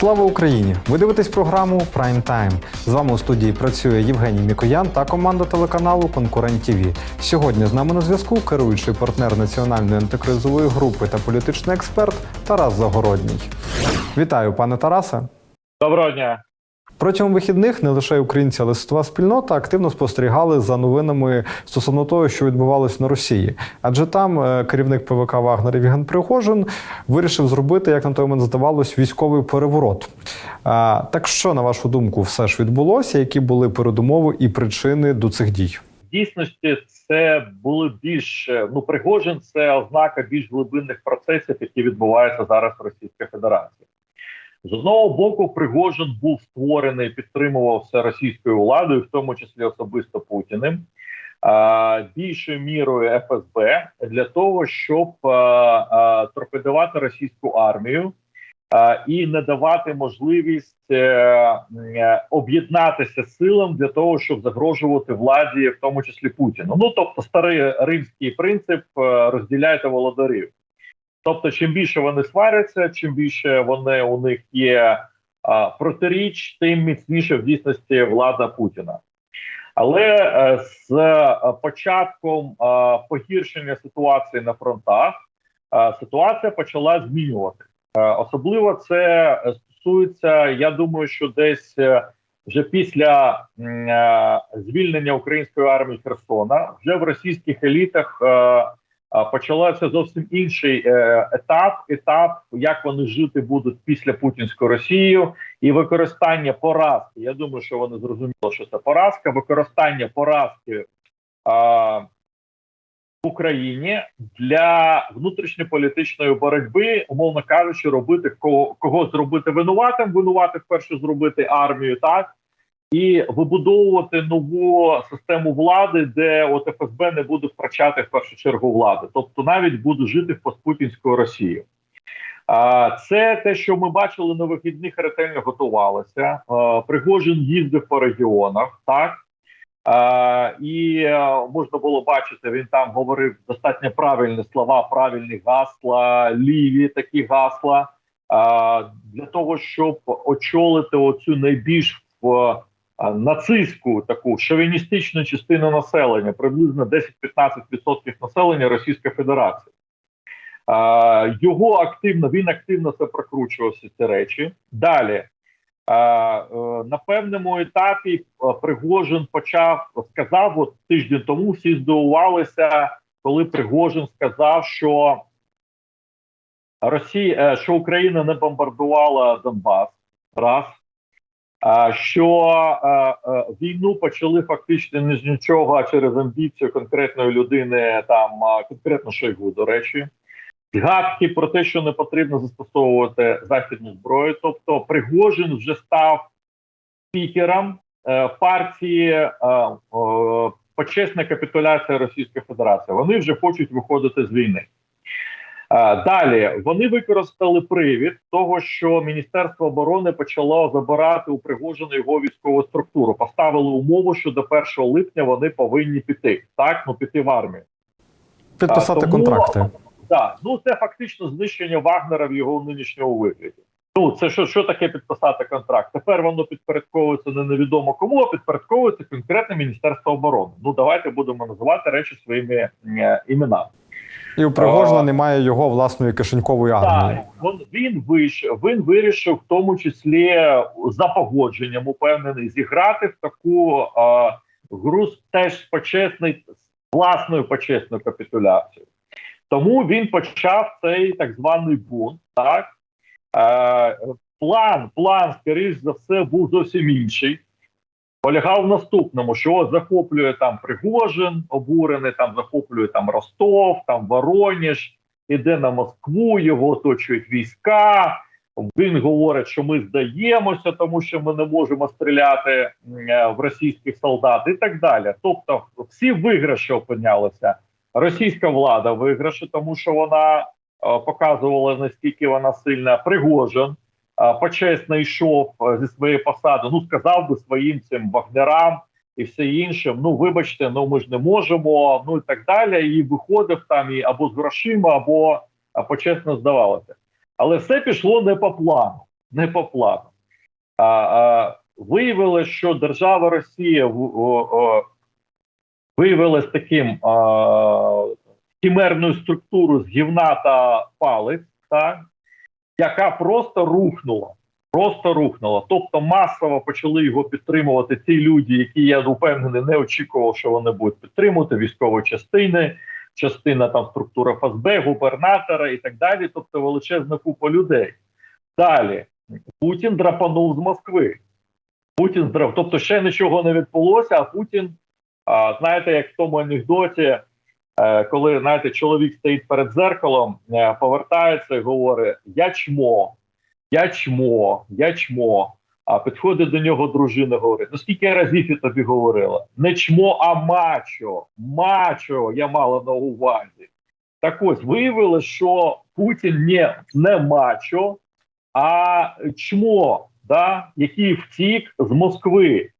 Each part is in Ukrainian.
Слава Україні! Ви дивитесь програму Прайм Тайм. З вами у студії працює Євгеній Мікоян та команда телеканалу Конкурент ТВ. Сьогодні з нами на зв'язку керуючий партнер національної антикризової групи та політичний експерт Тарас Загородній. Вітаю, пане Тарасе. Доброго дня. Протягом вихідних не лише українці, але світова спільнота активно спостерігали за новинами стосовно того, що відбувалось на Росії. Адже там е, керівник ПВК Вагнер Євген Пригожин вирішив зробити, як на той момент здавалось, військовий переворот. Так що, на вашу думку, все ж відбулося? Які були передумови і причини до цих дій? Дійсності це були більш ну Пригожин це ознака більш глибинних процесів, які відбуваються зараз в Російській Федерації. З одного боку, Пригожин був створений, підтримувався російською владою, в тому числі особисто Путіним, більшою мірою ФСБ для того, щоб торпедувати російську армію і не давати можливість е, е, об'єднатися силам для того, щоб загрожувати владі, в тому числі Путіну. Ну тобто, старий римський принцип е, розділяйте володарів. Тобто, чим більше вони сваряться, чим більше вони у них є а, протиріч, тим міцніше в дійсності влада Путіна. Але е, з е, початком е, погіршення ситуації на фронтах е, ситуація почала змінювати. Е, особливо це стосується, я думаю, що десь вже після е, звільнення української армії Херсона, вже в російських елітах. А, почалося зовсім інший е, етап, етап, як вони жити будуть після путінської Росії, і використання поразки. Я думаю, що вони зрозуміли, що це поразка. Використання поразки а, в Україні для внутрішньополітичної боротьби, умовно кажучи, робити кого, кого зробити винуватим, винувати вперше зробити армію, так і вибудовувати нову систему влади, де от ФСБ не буде втрачати в першу чергу влади, тобто навіть буде жити в постпутінської Росії. Це те, що ми бачили на вихідних, ретельно готувалося. Пригожин їздив по регіонах, так і можна було бачити, він там говорив достатньо правильні слова, правильні гасла, ліві такі гасла для того, щоб очолити оцю найбільш в а, нацистську таку шовіністичну частину населення, приблизно 10-15% населення Російської Федерації. Його активно він активно це прокручував всі ці речі. Далі е, на певному етапі Пригожин почав сказав, от тиждень тому всі здивувалися, коли Пригожин сказав, що Росія, е, що Україна не бомбардувала Донбас. Раз що війну почали фактично не з нічого, а через амбіцію конкретної людини, там конкретно Шойгу, до речі, згадки про те, що не потрібно застосовувати західну зброю. Тобто, Пригожин вже став спікером е, партії е, почесна капітуляція Російської Федерації. Вони вже хочуть виходити з війни. Е, Далі вони використали привід того, що Міністерство оборони почало забирати у Пригожина його військову структуру. Поставили умову, що до 1 липня вони повинні піти. Так, ну піти в армію. Підписати А, тому- контракти. Так, ну це фактично знищення Вагнера в його нинішньому вигляді. Ну це що, що таке підписати контракт? Тепер воно підпорядковується не невідомо кому, а підпорядковується конкретне Міністерство оборони. Ну давайте будемо називати речі своїми е, іменами. І у Пригожина немає його власної кишенькової армії. Так, він, вийшов, він вирішив, в тому числі за погодженням, упевнений, зіграти в таку а, гру теж з почесний, з власною почесною капітуляцією. Тому він почав цей так званий бунт. Так е, план, план, скоріш за все, був зовсім інший. Полягав в наступному, що захоплює там Пригожин, обурений, там захоплює там Ростов, там Вороніж, іде на Москву, його оточують війська. Він говорить, що ми здаємося, тому що ми не можемо стріляти е, в російських солдат і так далі. Тобто, всі виграші опинялися. Російська влада виграші, тому що вона е, показувала наскільки вона сильна. Пригожин почесно йшов е, зі своєї посади. Ну сказав би своїм цим вагнерам і все інше. Ну вибачте, ну ми ж не можемо. Ну і так далі. І виходив там і або з грошима, або почесно здавалося. Але все пішло не по плану. Не по плану. А, а, виявилося, що держава Росія виявилась таким а, хімерною структурою з гівна та палець, так, яка просто рухнула. Просто рухнула. Тобто масово почали його підтримувати ті люди, які я впевнений, не очікував, що вони будуть підтримувати військові частини, частина там структура ФСБ, губернатора і так далі. Тобто величезна купа людей. Далі Путін драпанув з Москви. Путін здрав. Тобто ще нічого не відбулося, а Путін, а, знаєте, як в тому анекдоті, коли знаєте, чоловік стоїть перед зеркалом, е, повертається і говорить: Я чмо, я чмо, я чмо. А підходить до нього дружина, говорить: ну скільки разів я тобі говорила? Не чмо, а мачо. Мачо, я мала на увазі. Так ось виявилося, що Путін не, не мачо, а чмо, да, який втік з Москви.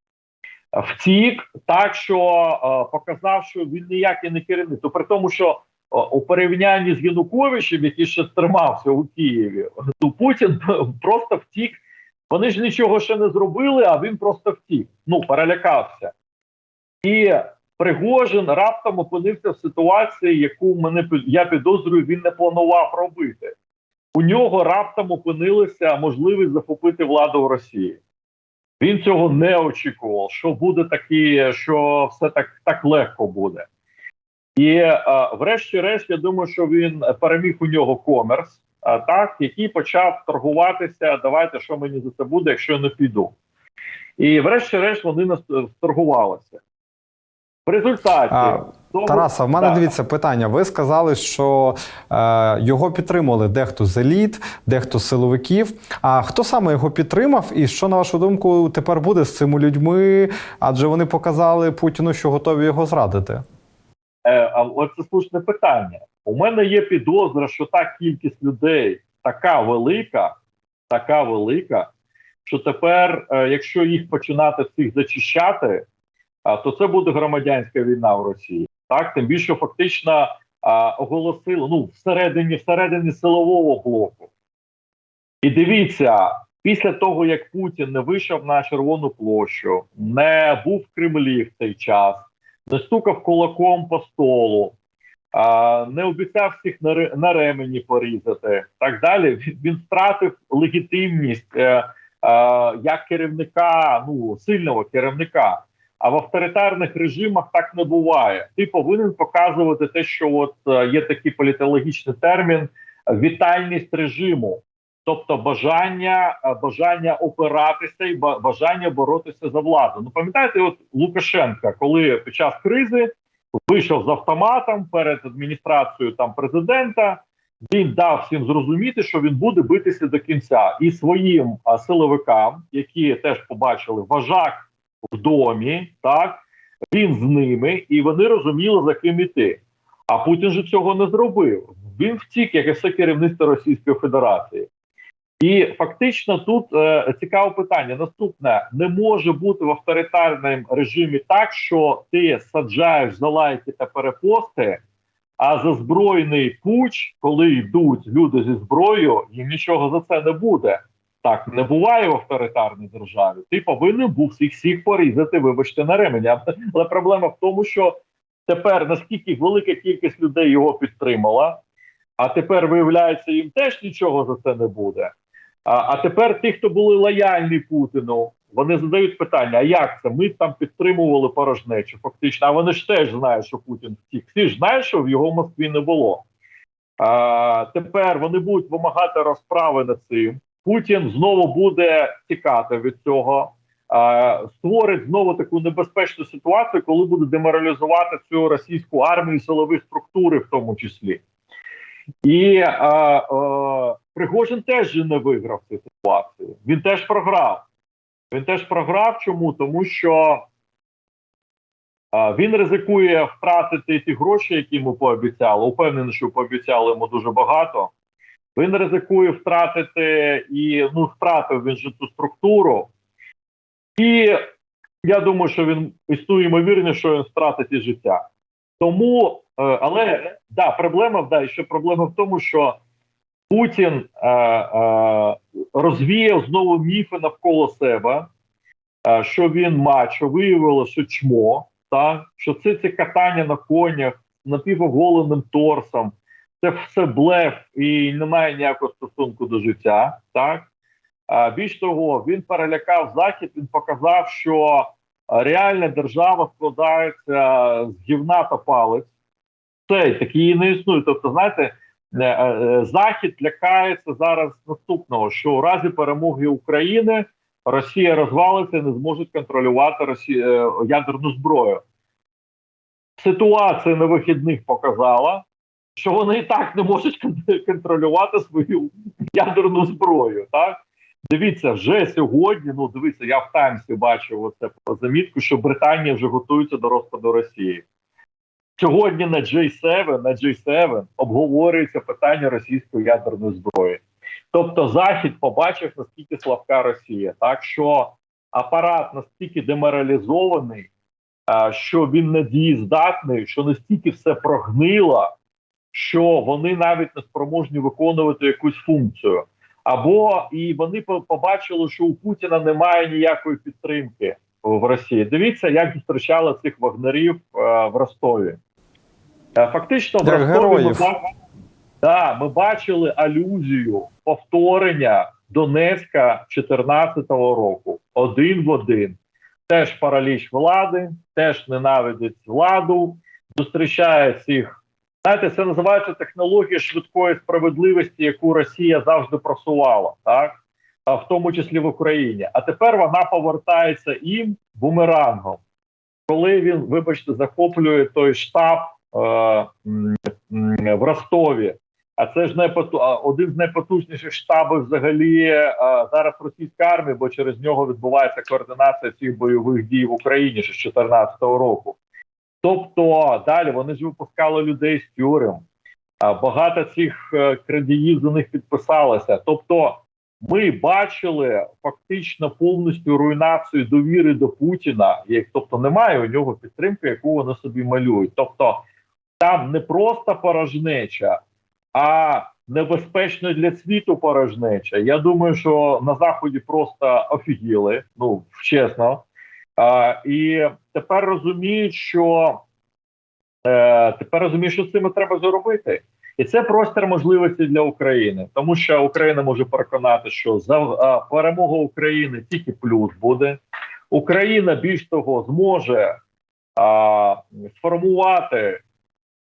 Втік так, що е, показав, що він ніякий не керівник. То при тому, що е, у порівнянні з Януковичем, який ще тримався у Києві, то Путін просто втік. Вони ж нічого ще не зробили, а він просто втік. Ну, перелякався. І Пригожин раптом опинився в ситуації, яку мене я підозрюю, він не планував робити. У нього раптом опинилася можливість захопити владу в Росії. Він цього не очікував, що буде такі, що все так, так легко буде. І е, врешті-решт, я думаю, що він переміг у нього комерс, а, так, який почав торгуватися. Давайте, що мені за це буде, якщо я не піду. І врешті-решт вони нас е, торгувалися. В результаті А, того- Тараса, в мене Да. дивіться питання. Ви сказали, що е, його підтримували дехто з еліт, дехто з силовиків. А хто саме його підтримав, і що на вашу думку тепер буде з цими людьми? Адже вони показали Путіну, що готові його зрадити. Е, а от це слушне питання. У мене є підозра, що та кількість людей така велика, така велика, що тепер, е, якщо їх починати всіх зачищати, то це буде громадянська війна в Росії. Так, тим більше фактично а, оголосили ну всередині, всередині силового блоку. І дивіться, після того як Путін не вийшов на Червону площу, не був в Кремлі в цей час не стукав кулаком по столу, а, не обіцяв всіх на, на ремені порізати. Так далі. Він, він втратив легітимність е, е, як керівника, ну сильного керівника. А в авторитарних режимах так не буває. Ти повинен показувати те, що от е, є такий політологічний термін вітальність режиму. Тобто бажання, е, бажання опиратися і ба- бажання боротися за владу. Ну пам'ятаєте, от Лукашенка, коли під час кризи вийшов з автоматом перед адміністрацією там президента, він дав всім зрозуміти, що він буде битися до кінця, і своїм а, силовикам, які теж побачили вожак в домі, так він з ними, і вони розуміли за ким іти. А Путін же цього не зробив. Він втік, як і все керівництво Російської Федерації. І фактично тут е, цікаве питання. Наступне не може бути в авторитарному режимі так, що ти саджаєш за лайки та перепости, а за збройний пуч, коли йдуть люди зі зброєю, їм нічого за це не буде. Так не буває в авторитарній державі. Ти повинен був всіх всіх порізати, вибачте, на ремені. Але проблема в тому, що тепер наскільки велика кількість людей його підтримала, а тепер виявляється, їм теж нічого за це не буде. А, а тепер ті, хто були лояльні Путіну, вони задають питання: а як це? Ми там підтримували порожнечу, фактично. А вони ж теж знають, що Путін втік. Всі ж знають, що в його Москві не було. А, тепер вони будуть вимагати розправи над цим. Путін знову буде тікати від цього, а, створить знову таку небезпечну ситуацію, коли буде деморалізувати цю російську армію, силові структури, в тому числі. І е, е, Пригожин теж не виграв цю ситуацію. Він теж програв. Він теж програв. Чому? Тому що е, він ризикує втратити ті гроші, які йому пообіцяли. Упевнений, що пообіцяли йому дуже багато. Він ризикує втратити і ну, втратив він же ту структуру. І я думаю, що він існує ймовірність, що він втратить і життя. Тому, е, але да, проблема да, і ще проблема в тому, що Путін е, е, розвіяв знову міфи навколо себе, е, що він мачо, виявилося що чмо, так? що це ці катання на конях напівоголеним торсом, це все блеф і не має ніякого стосунку до життя. Так? Більш того, він перелякав захід. Він показав, що реальна держава складається з гівна та палець. Це такі не існує. Тобто, знаєте, е, е, захід лякається зараз наступного: що у разі перемоги України Росія розвалиться, і не зможуть контролювати Росі... е, ядерну зброю. Ситуація на вихідних показала, що вони і так не можуть контролювати свою ядерну зброю. Так дивіться, вже сьогодні. Ну дивіться, я в Таймсі бачив оце замітку, що Британія вже готується до розпаду Росії. Сьогодні на J7, на J7 обговорюється питання російської ядерної зброї. Тобто Захід побачив, наскільки слабка Росія, так що апарат настільки деморалізований, що він недієздатний, що настільки все прогнило, що вони навіть не спроможні виконувати якусь функцію. Або і вони побачили, що у Путіна немає ніякої підтримки в Росії. Дивіться, як зустрічали цих вагнерів е, в Ростові. Е, Фактично, в Ростові ми, героїв. да, ми бачили алюзію повторення Донецька 2014 року. Один в один. Теж параліч влади, теж ненавидить владу, зустрічає цих. Знаєте, це називається технологія швидкої справедливості, яку Росія завжди просувала, так? В тому числі в Україні. А тепер вона повертається їм бумерангом. Коли він, вибачте, захоплює той штаб е, в Ростові. А це ж а, один з найпотужніших штабів взагалі е, зараз російської армії, бо через нього відбувається координація цих бойових дій в Україні ще з 2014 року. Тобто далі вони ж випускали людей з тюрем. Багато цих е, крадіїв за них підписалося. Тобто, ми бачили фактично повністю руйнацію довіри до Путіна, як тобто немає у нього підтримки, яку вони собі малюють. Тобто там не просто порожнеча, а небезпечно для світу порожнеча. Я думаю, що на заході просто офігіли, ну чесно. А, і тепер розуміють, що е, тепер розуміють, що з цим треба зробити. І це простір можливості для України, тому що Україна може переконати, що за перемога України тільки плюс буде. Україна більш того зможе а, сформувати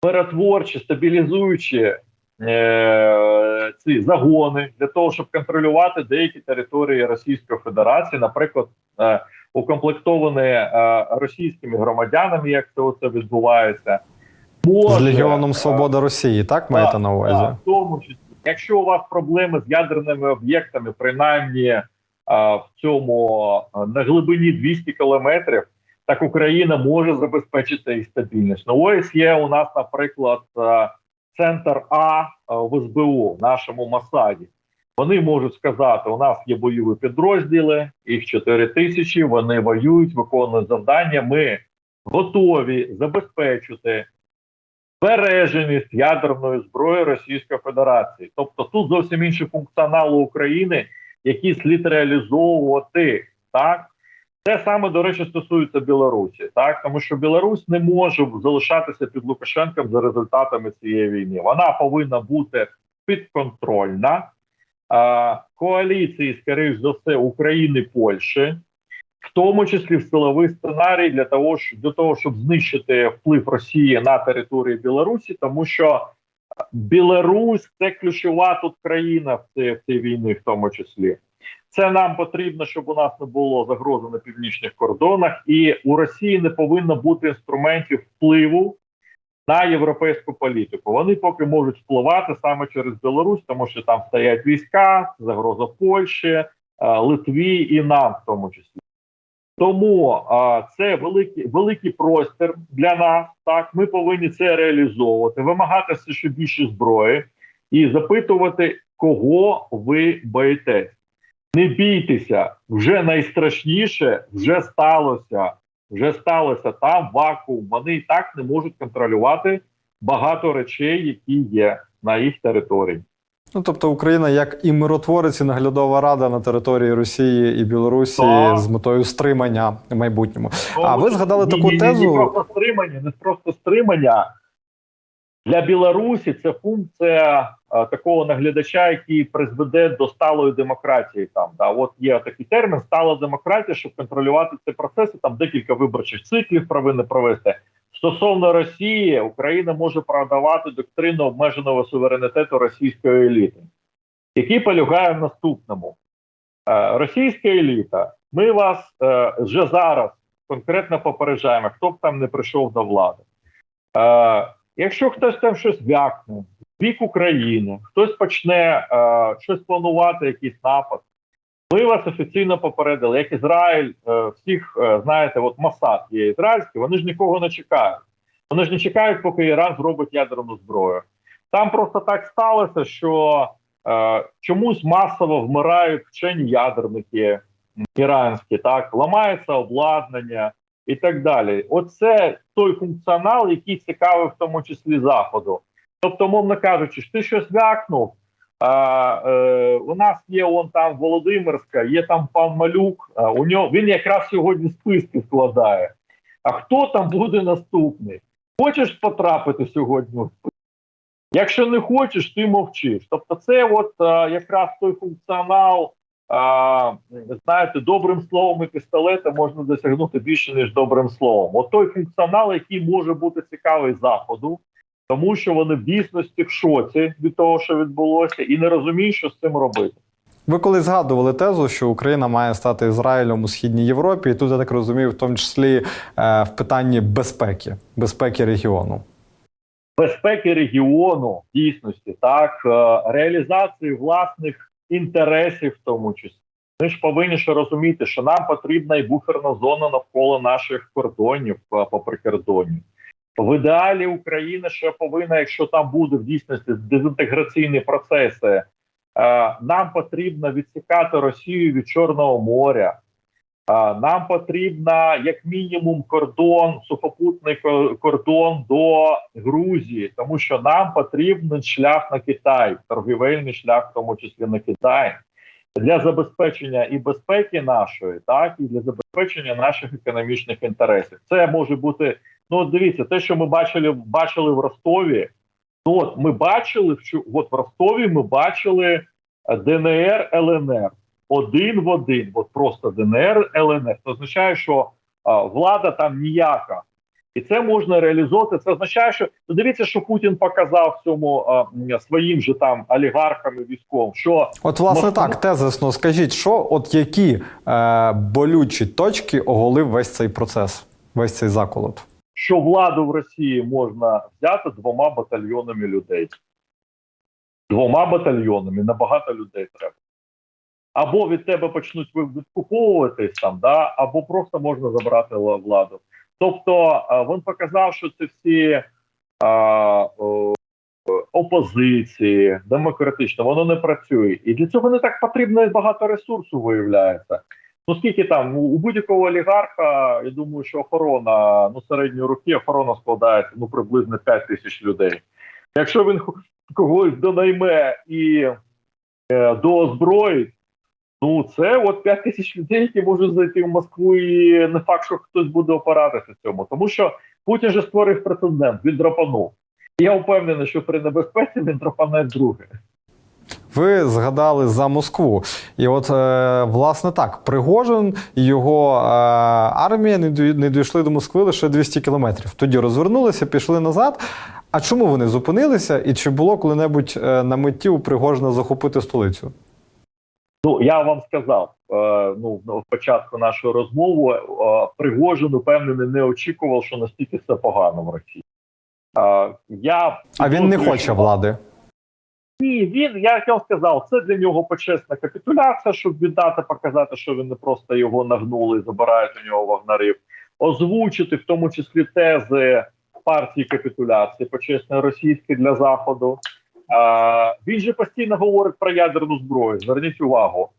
миротворчі, стабілізуючі е, ці загони для того, щоб контролювати деякі території Російської Федерації, наприклад, е, укомплектовані е, російськими громадянами, як це оце відбувається. Може, З Легіоном е, Свобода Росії, так маєте на увазі? так, в тому числі. Якщо у вас проблеми з ядерними об'єктами, принаймні а, в цьому а, на глибині 200 кілометрів, так Україна може забезпечити і стабільність. Ну ось є у нас, наприклад, центр А а, в СБУ, в нашому Масаді. Вони можуть сказати: у нас є бойові підрозділи, їх 4 тисячі. Вони воюють, виконують завдання. Ми готові забезпечити збереженість ядерної зброї Російської Федерації. Тобто тут зовсім інший функціонал у України, який слід реалізовувати. Так це саме до речі стосується Білорусі, так тому що Білорусь не може залишатися під Лукашенком за результатами цієї війни. Вона повинна бути підконтрольна. Коаліції, скоріш за все, України Польщі, в тому числі в силовий сценарій для того, для того, щоб знищити вплив Росії на території Білорусі, тому що Білорусь це ключова тут країна в цій, в цій війні, в тому числі. Це нам потрібно, щоб у нас не було загрози на північних кордонах, і у Росії не повинно бути інструментів впливу на європейську політику. Вони поки можуть впливати саме через Білорусь, тому що там стоять війська, загроза Польщі, е, Литві і нам в тому числі. Тому а, це великий великий простір для нас. Так, ми повинні це реалізовувати, вимагати все ще більше зброї і запитувати, кого ви боїтесь. Не бійтеся, вже найстрашніше вже сталося. Вже сталося там вакуум. Вони і так не можуть контролювати багато речей, які є на їх території. Ну тобто Україна як і миротворець, і наглядова рада на території Росії і Білорусі Так. з метою стримання в майбутньому. А Ну, ви згадали ні, таку ні, ні, тезу? Не просто стримання, не просто стримання. Для Білорусі це функція а, такого наглядача, який призведе до сталої демократії. Там да, от є такий термін стала демократія, щоб контролювати ці процеси. Там декілька виборчих циклів повинні провести. Стосовно Росії, Україна може продавати доктрину обмеженого суверенітету російської еліти, який полягає в наступному: Е, російська еліта. Ми вас е, вже зараз конкретно попереджаємо, хто б там не прийшов до влади. Е, якщо хтось там щось вякне, бік України, хтось почне е, щось планувати, якийсь напад, ми вас офіційно попередили, як Ізраїль, е, всіх е, знаєте, от Масад є ізраїльський, вони ж нікого не чекають. Вони ж не чекають, поки Іран зробить ядерну зброю. Там просто так сталося, що е, чомусь масово вмирають вчені ядерники іранські, так ламається обладнання і так далі. Оце той функціонал, який цікавий в тому числі заходу. Тобто, мовно кажучи, ти щось вякнув. А, е, у нас є он там Володимирська, є там пан Малюк. А, у нього він якраз сьогодні списки складає. А хто там буде наступний? Хочеш потрапити сьогодні? Якщо не хочеш, ти мовчиш. Тобто, це от а, якраз той функціонал. А, знаєте, добрим словом і пістолетом можна досягнути більше ніж добрим словом. От той функціонал, який може бути цікавий заходу, тому що вони в дійсності в шоці від того, що відбулося, і не розуміють, що з цим робити. Ви коли згадували тезу, що Україна має стати Ізраїлем у східній Європі, і тут я так розумію, в тому числі е, в питанні безпеки, безпеки регіону. безпеки регіону в дійсності, так е, реалізації власних інтересів, в тому числі. Ми ж повинні ще розуміти, що нам потрібна і буферна зона навколо наших кордонів е, по прикордонню. В ідеалі Україна ще повинна, якщо там буде в дійсності дезінтеграційні процеси, е, нам потрібно відсікати Росію від Чорного моря. Нам потрібна як мінімум кордон, сухопутний кордон до Грузії, тому що нам потрібен шлях на Китай, торгівельний шлях, в тому числі на Китай, для забезпечення і безпеки нашої, так і для забезпечення наших економічних інтересів. Це може бути. Ну, от дивіться, те, що ми бачили, бачили в Ростові. Ну, от ми бачили, що от в Ростові ми бачили е, ДНР, ЛНР один в один, от просто ДНР, ЛНР. Це означає, що а, влада там ніяка. І це можна реалізовувати. Це означає, що ну, дивіться, що Путін показав цьому а, своїм же там олігархам і військовим, що От, власне, Москва- так, тезисно, скажіть, що, от які е, болючі точки оголив весь цей процес, весь цей заколот? Що владу в Росії можна взяти двома батальйонами людей. Двома батальйонами набагато людей треба. Або від тебе почнуть відкуповуватись там, да, або просто можна забрати владу. Тобто він показав, що це всі а, о, опозиції демократично, воно не працює. І для цього не так потрібно і багато ресурсу виявляється. Ну скільки там у будь-якого олігарха, я думаю, що охорона ну середньої руки охорона складається ну приблизно 5 тисяч людей. Якщо він когось донайме і е, доозброїть, ну це от 5 тисяч людей, які можуть зайти в Москву, і не факт, що хтось буде опиратися цьому, тому що Путін же створив прецедент, він драпанув. Я впевнений, що при небезпеці він драпане друге. Ви згадали за Москву, і от е, власне так, Пригожин і його е, армія не дійшли до Москви лише 200 кілометрів. Тоді розвернулися, пішли назад. А чому вони зупинилися? І чи було коли-небудь е, на меті у Пригожина захопити столицю? Ну я вам сказав ну в початку нашої розмови. Пригожин упевнений не очікував, що настільки все погано в Росії. Я А він не хоче влади. Ні, він як я сказав, це для нього почесна капітуляція, щоб віддати, показати, що не просто його нагнули забирають у нього вагнарів, озвучити в тому числі тези партії капітуляції, почесної російської для заходу. А, він же постійно говорить про ядерну зброю. Зверніть увагу.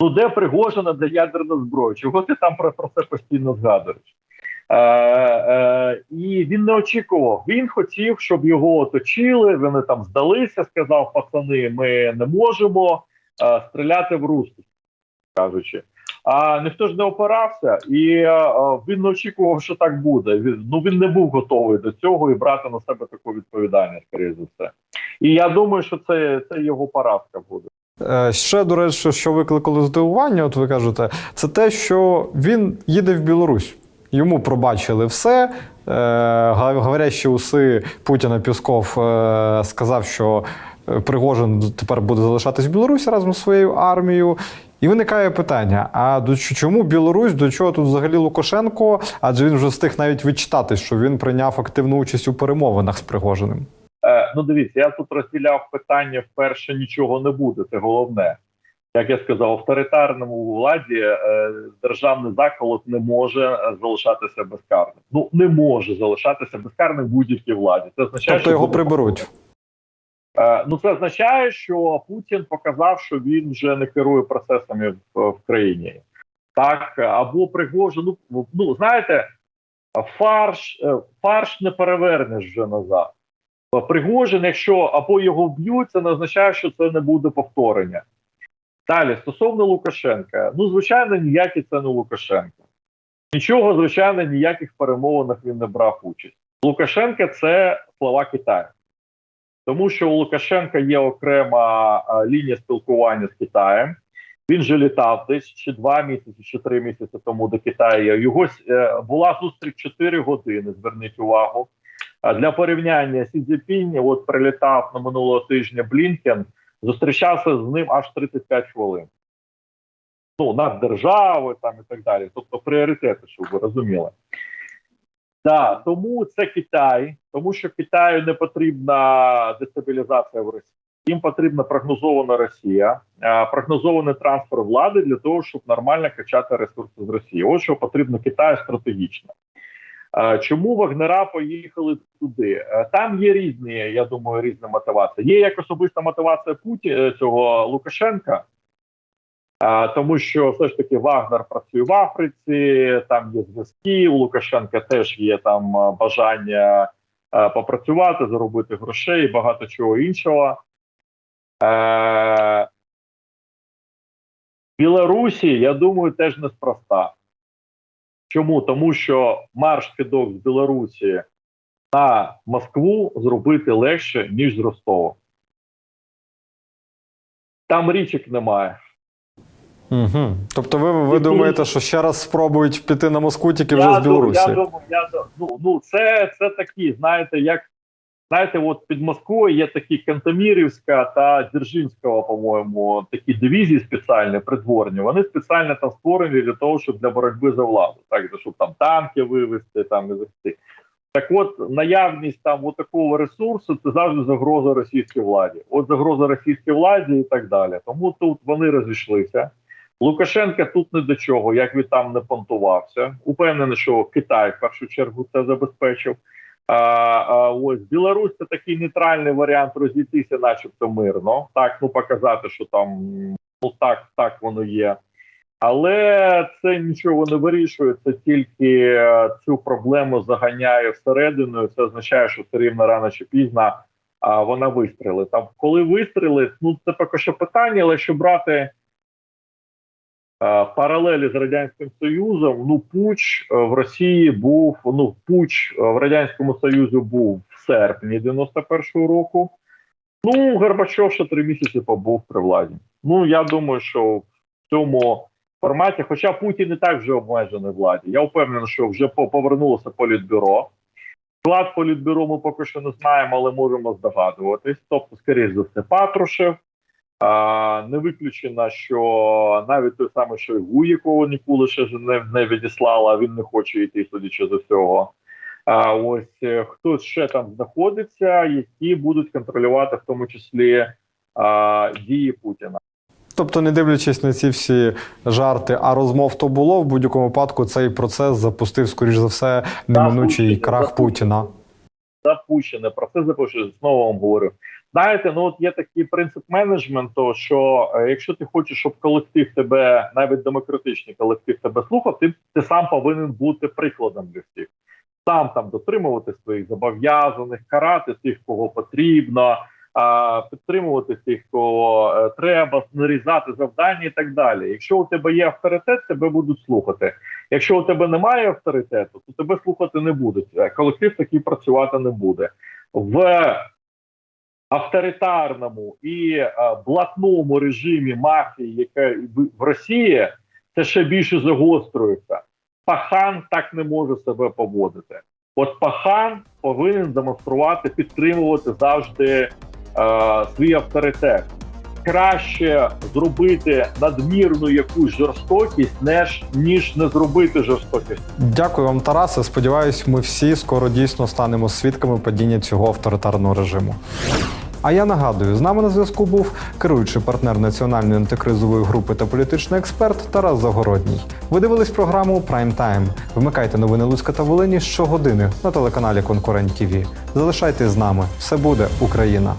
Ну де Пригожина для ядерної зброї? Чого ти там про, про це постійно згадуєш? Е, е, і він не очікував. Він хотів, щоб його оточили. Вони там здалися, сказав пацани, ми не можемо е, стріляти в русських, кажучи. А ніхто ж не опирався, і е, він не очікував, що так буде. Він, ну він не був готовий до цього і брати на себе таку відповідальність, скоріше за все. І я думаю, що це, це його поразка буде. Е, Ще, до речі, що викликало здивування, от ви кажете, це те, що він їде в Білорусь. Йому пробачили все. Е, Говорящі уси Путіна Пісков е, сказав, що е, Пригожин тепер буде залишатись в Білорусі разом з своєю армією. І виникає питання: а до чому Білорусь, до чого тут взагалі Лукашенко? Адже він вже встиг навіть відчитати, що він прийняв активну участь у перемовинах з Пригожиним. Е, ну, дивіться, я тут розділяв питання вперше нічого не буде. Це головне. Як я сказав, авторитарному владі е, державний заколот не може е, залишатися безкарним. Ну не може залишатися безкарним будь-якій владі. Це означає, Тобто його приберуть. Е, ну це означає, що Путін показав, що він вже не керує процесами в, в країні. Так або Пригожин, ну, ну знаєте, фарш, фарш не перевернеш вже назад. Пригожин, якщо або його вб'ють, це не означає, що це не буде повторення. Далі, стосовно Лукашенка, ну, звичайно, ніякий це не Лукашенко. Нічого, звичайно, ніяких перемовинах він не брав участь. Лукашенка це слова Китаю. Тому що у Лукашенка є окрема а, лінія спілкування з Китаєм. Він же літав десь чи два місяці, чи три місяці тому до Китаю. Його е, була зустріч 4 години. Зверніть увагу. Для порівняння Сі Цзіпінь от прилітав на минулого тижня Блінкен, зустрічався з ним аж 35 хвилин. Ну, над державою там і так далі. Тобто пріоритети, щоб ви розуміли. Да, тому це Китай, тому що Китаю не потрібна дестабілізація в Росії. Їм потрібна прогнозована Росія, прогнозований трансфер влади для того, щоб нормально качати ресурси з Росії. Ось що потрібно Китаю стратегічно. Чому Вагнера поїхали туди? Е, Там є різні, я думаю, різні мотивації. Є як особиста мотивація Путі е, цього Лукашенка. Тому що все ж таки Вагнер працює в Африці, там є зв'язки. У Лукашенка теж є там бажання попрацювати, заробити грошей і багато чого іншого. Е, Білорусі, я думаю, теж неспроста. Чому? Тому що марш-кидок з Білорусі на Москву зробити легше, ніж з Ростова. Там річок немає. Угу. Тобто, ви, ви І думаєте, що ще раз спробують піти на Москву тільки вже я з Білорусі? Думаю, я думаю, я думаю, ну, ну це, це такі, знаєте, як знаєте, от під Москвою є такі Кантомірівська та Дзержинського, по-моєму, такі дивізії спеціальні придворні. Вони спеціально там створені для того, щоб для боротьби за владу, так щоб там танки вивезти, там і вести. Так от наявність там от такого ресурсу це завжди загроза російській владі. От загроза російській владі і так далі. Тому тут вони розійшлися. Лукашенка тут не до чого, як він там не понтувався. Упевнений, що Китай в першу чергу це забезпечив. А, а ось Білорусь це такий нейтральний варіант розійтися, начебто мирно. Так, ну показати, що там ну так, так воно є. Але це нічого не вирішує. Це тільки е, цю проблему заганяє всередину. Це означає, що все рівно рано чи пізно а, вона вистрілить. Там коли вистрілить, ну це поки що питання, але якщо брати паралелі з радянським союзом, ну пуч е, в Росії був. Ну пуч е, в радянському Союзі був в серпні 91-го року. Ну Горбачов ще три місяці побув при владі. Ну я думаю, що в цьому форматі, хоча Путін і так вже обмежений владі. Я впевнений, що вже по- повернулося політбюро. Склад політбюро ми поки що не знаємо, але можемо здогадуватись. Тобто, скоріш за все, Патрушев. А, не виключено, що навіть той самий Шойгу, якого ніколи ще не, не відіслала, він не хоче йти, судячи з усього. А ось е, хтось ще там знаходиться, які будуть контролювати в тому числі а, дії Путіна. Тобто, не дивлячись на ці всі жарти, а розмов то було, в будь-якому випадку цей процес запустив, скоріш за все, неминучий Запустив, крах запустив. Путіна. запущене, процес запущений. Знову вам говорю. Знаєте, ну от є такий принцип менеджменту, що е, якщо ти хочеш, щоб колектив тебе, навіть демократичний колектив тебе слухав, ти, ти сам повинен бути прикладом для всіх. Сам там дотримувати своїх зобов'язаних, карати тих, кого потрібно, підтримувати тих, кого е, треба, нарізати завдання і так далі. Якщо у тебе є авторитет, тебе будуть слухати. Якщо у тебе немає авторитету, то тебе слухати не будуть. Е, Колектив такий працювати не буде. В авторитарному і е, блатному режимі мафії, яка в- Росії, це ще більше загострюється. Пахан так не може себе поводити. От пахан повинен демонструвати, підтримувати завжди е, свій авторитет. Краще зробити надмірну якусь жорстокість, ніж, ніж не зробити жорстокість. Дякую вам, Тарасе. Сподіваюсь, ми всі скоро дійсно станемо свідками падіння цього авторитарного режиму. А я нагадую, з нами на зв'язку був керуючий партнер національної антикризової групи та політичний експерт Тарас Загородній. Ви дивились програму Прайм Тайм. Вмикайте новини Луцька та Волині щогодини на телеканалі Конкурент ТІВІ. Залишайтесь з нами. Все буде Україна.